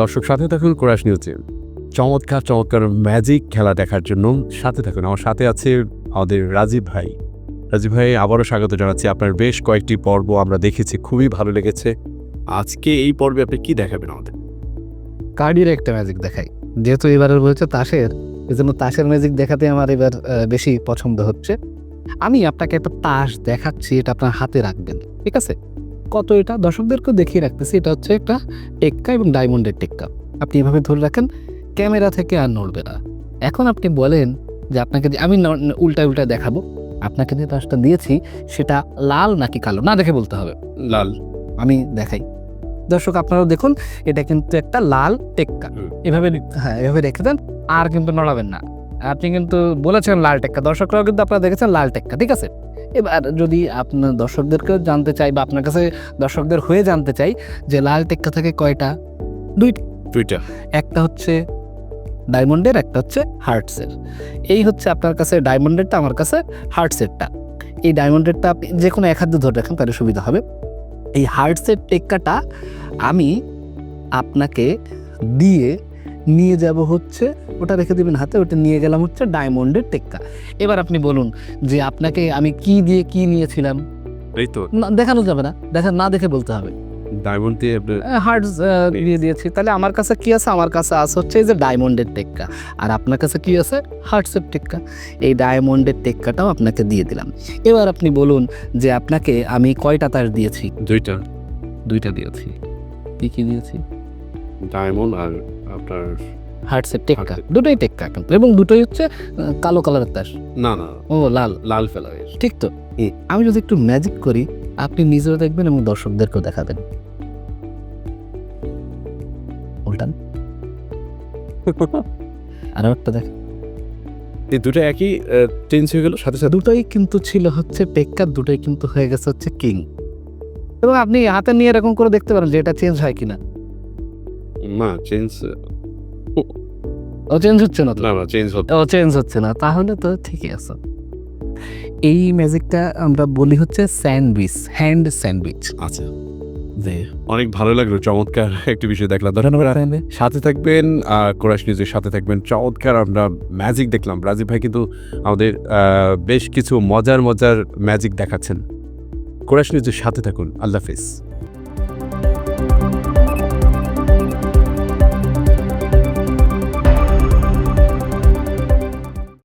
দর্শক, সাথে থাকুন কোরাস নিউজে চমৎকার চমৎকার ম্যাজিক খেলা দেখার জন্য সাথে থাকুন। আমার সাথে আছে আমাদের রাজীব ভাই। রাজীব ভাই, আবারও স্বাগত জানাচ্ছি আপনার বেশ কয়েকটি পর্ব আমরা দেখেছি, খুবই ভালো লেগেছে। আজকে এই পর্বে আপনি কি দেখাবেন আমাদের? কার্ডির একটা ম্যাজিক দেখাই। যেহেতু এবারের বলছে তাসের, এজন্য তাসের ম্যাজিক দেখাতে আমার এবার বেশি পছন্দ হচ্ছে। আমি আপনাকে একটা তাস দেখাচ্ছি, এটা আপনার হাতে রাখবেন, ঠিক আছে? কত এটা? দর্শকদেরকেও দেখিয়ে রাখতেছি এটা হচ্ছে একটা টেক্কা এবং ডায়মন্ডের টেক্কা। আপনি এভাবে ধরে রাখেন ক্যামেরা থেকে আর নড়বে না। এখন আপনি বলেন যে আপনাকে আমি উল্টায় উল্টায় দেখাবো। আপনাকে যে দশটা দিয়েছি সেটা লাল নাকি কালো? না দেখে বলতে হবে। লাল। আমি দেখাই। দর্শক আপনারাও দেখুন এটা কিন্তু একটা লাল টেক্কা। এভাবে হ্যাঁ এভাবে রেখে দেন আর কিন্তু নড়াবেন না। আপনি কিন্তু বলেছেন লাল টেক্কা। দর্শকরাও কিন্তু আপনারা দেখেছেন লাল টেক্কা ঠিক আছে? এবার যদি আপনার দর্শকদেরকেও জানতে চাই বা আপনার কাছে দর্শকদের হয়ে জানতে চাই যে লাল টেক্কা থাকে কয়টা? দুইটা। একটা হচ্ছে ডায়মন্ডের একটা হচ্ছে হার্টসের। এই হচ্ছে আপনার কাছে ডায়মন্ডেরটা আমার কাছে হার্টসেরটা। এই ডায়মন্ডেরটা আপনি যে কোনো এক হাত ধরে রাখেন তাহলে সুবিধা হবে। এই হার্টসের টেক্কাটা আমি আপনাকে দিয়ে নিয়ে যাব হচ্ছে ওটা রেখে দেবেন হাতে ওটা নিয়ে গেলাম হচ্ছে ডায়মন্ডের টেক্কা। এবার আপনি বলুন যে আপনাকে আমি কি দিয়ে কি নিয়েছিলাম? এই তো। না দেখানো যাবে না দেখা না দেখে বলতে হবে। ডায়মন্ড দিয়ে হার্ট দিয়ে দিয়েছি। তাহলে আমার কাছে কি আছে? আমার কাছে আছে হচ্ছে এই যে ডায়মন্ডের টেক্কা। আর আপনার কাছে কি আছে? হার্টসের টেক্কা। এই ডায়মন্ডের টেক্কাটাও আপনাকে দিয়ে দিলাম। এবার আপনি বলুন যে আপনাকে আমি কয়টা তার দিয়েছি? দুইটা। দুইটা দিয়েছি। কি কি দিয়েছি? ডায়মন্ড আর আপনার হার্টসের টেক্কা। দুটোই টেক্কা কিন্তু। এবং দুটোই হচ্ছে কালো কালারের তাস না না ও লাল। লাল ফেলার ঠিক তো। আমি যদি একটু ম্যাজিক করি আপনি নিজেও দেখবেন এবং দর্শকদেরকেও দেখাবেন। উল্টান। আরও একটা দেখ। এই দুটো একই চেঞ্জ হয়ে গেল সাথে সাথে? দুটোই কিন্তু ছিল হচ্ছে টেক্কা দুটোই কিন্তু হয়ে গেছে হচ্ছে কিং এবং আপনি হাতে নিয়ে এরকম করে দেখতে পারেন যে এটা চেঞ্জ হয় কিনা। না চেঞ্জ ও চেঞ্জ হচ্ছে না তো না না。চেঞ্জ হতো ও চেঞ্জ হচ্ছে না তাহলে তো ঠিকই আছে। এই ম্যাজিকটা আমরা বলি হচ্ছে স্যান্ডউইচ হ্যান্ড স্যান্ডউইচ। আচ্ছা। অনেক ভালো লাগল চমৎকার একটি বিষয় দেখলাম। ধন্যবাদ। সাথে থাকবেন কোরাস নিউজের সাথে থাকবেন। চমৎকার আমরা ম্যাজিক দেখলাম। রাজীব ভাই কিন্তু আমাদের বেশ কিছু মজার মজার ম্যাজিক দেখাচ্ছেন। কোরাস নিউজের সাথে থাকুন। আল্লাহ হাফিজ।